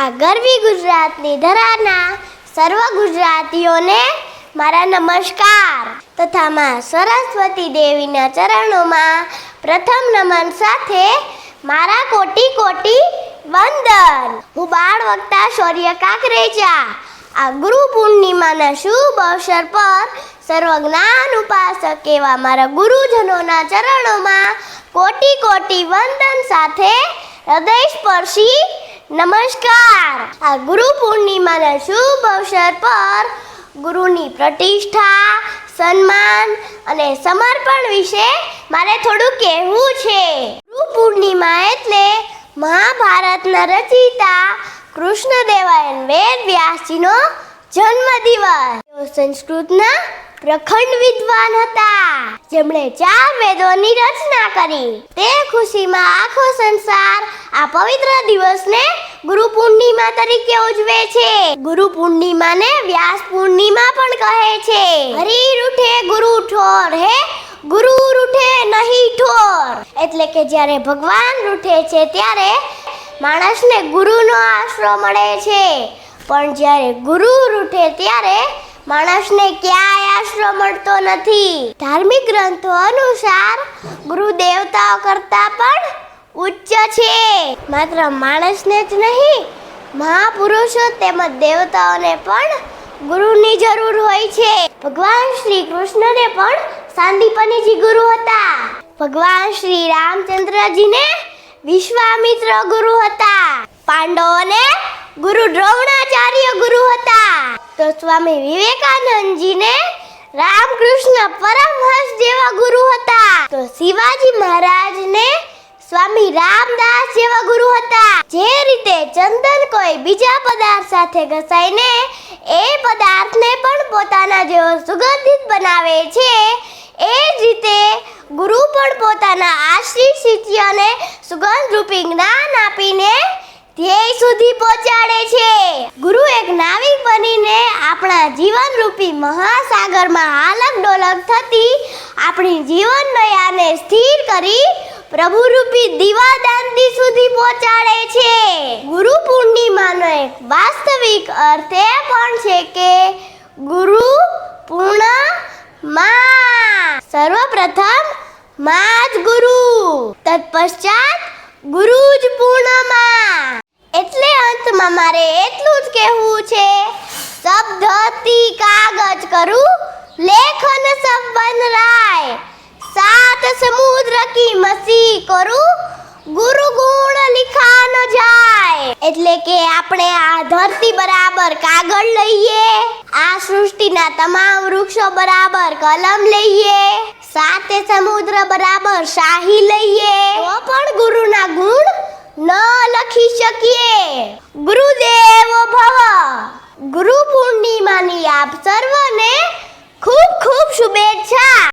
આ ગરવી ગુજરાતની ધરાના સર્વ ગુજરાતીઓને મારા નમસ્કાર તથા માં સરસ્વતી દેવીના ચરણોમાં પ્રથમ નમન સાથે મારા કોટી કોટી વંદન. હું બાળ વક્તા શૌર્ય કાકરેજા. આ ગુરુ પૂર્ણિમાના શુભ અવસર પર સર્વ જ્ઞાન ઉપાસક એવા મારા ગુરુજનોના ચરણોમાં કોટી કોટી વંદન સાથે હૃદય સ્પર્શી નમસ્કાર. આ ગુરુ પૂર્ણિમાના શુભ અવસર પર ગુરુની પ્રતિષ્ઠા, સન્માન અને સમર્પણ વિશે મારે થોડું કહેવું છે. ગુરુ પૂર્ણિમા એટલે મહાભારતના રચયિતા કૃષ્ણદેવાયન વેદ વ્યાસજીનો જન્મદિવસ. સંસ્કૃતના પ્રખંડ વિદ્વાન હતા. જેમણે ચાર વેદોની રચના કરી. તે ખુશીમાં આખો સંસાર આ પવિત્ર દિવસને ગુરુ પૂર્ણિમા તરીકે ઉજવે છે. ગુરુ પૂર્ણિમાને વ્યાસ પૂર્ણિમા પણ કહે છે. હરી રૂઠે ગુરુ ઠોર, હે? ગુરુ રૂઠે નહીં ઠોર. એટલે કે જ્યારે ભગવાન રૂઠે છે ત્યારે માણસને ગુરુનો આશરો મળે છે. પણ જ્યારે ગુરુ રૂઠે ત્યારે માણસને ક્યાંય આશરો મળતો નથી. ધાર્મિક ગ્રંથો અનુસાર ગુરુ દેવતાઓ કરતા પણ ઉચ્ચ છે. માત્ર માણસને જ નહીં, મહાપુરુષો તેમજ દેવતાઓને પણ ગુરુની જરૂર હોય છે. ભગવાન શ્રી કૃષ્ણને પણ સાંદીપનીજી ગુરુ હતા. ભગવાન શ્રી રામચંદ્રજીને વિશ્વામિત્ર ગુરુ હતા. પાંડવોને ગુરુ દ્રોણાચાર્ય ગુરુ હતા. તો સ્વામી વિવેકાનંદજીને રામકૃષ્ણ પરમહંસ જેવા ગુરુ હતા. તો શિવાજી મહારાજને સ્વામી રામદાસ જેવા ગુરુ હતા. જે રીતે ચંદન કોઈ બીજા પદાર્થ સાથે ઘસાઈને એ પદાર્થને પણ પોતાના જેવો સુગંધિત બનાવે છે, એ જ રીતે ગુરુ પણ પોતાના આશ્રિત શિષ્યને સુગંધ રૂપી જ્ઞાન ધ્યેય સુધી પહોંચાડે છે. ગુરુ એક નાવિક બનીને આપણા જીવન રૂપી મહાસાગરમાં હાલક ડોલક થતી આપણી જીવન નયાને સ્થિર કરી પ્રભુ રૂપી દીવાદાંતી સુધી પહોંચાડે છે. ગુરુ પૂર્ણિમાનો એક વાસ્તવિક અર્થ એ પણ છે કે ગુરુ પૂર્ણમાં સર્વપ્રથમમાં જ ગુરુ, તત્પશ્ચાત ગુરુ જ પૂર્ણમાં. એટલે અંતમાં મારે એટલું જ કહેવું છે. શબ્દથી કાગજ કરું, લેખન સંબંધ રાય સાત સમુદ્ર કી મસી કરું ગુરુ ગુણ લિખા જાય. એટલે કે આપણે આ ધરતી બરાબર કાગળ લઈએ, આ સૃષ્ટિના તમામ વૃક્ષો બરાબર કલમ લઈએ, સાતે સમુદ્ર બરાબર શાહી લઈએ. તો પણ ગુરુના ગુણ ન લખી શકીએ. ગુરુદેવ ભવ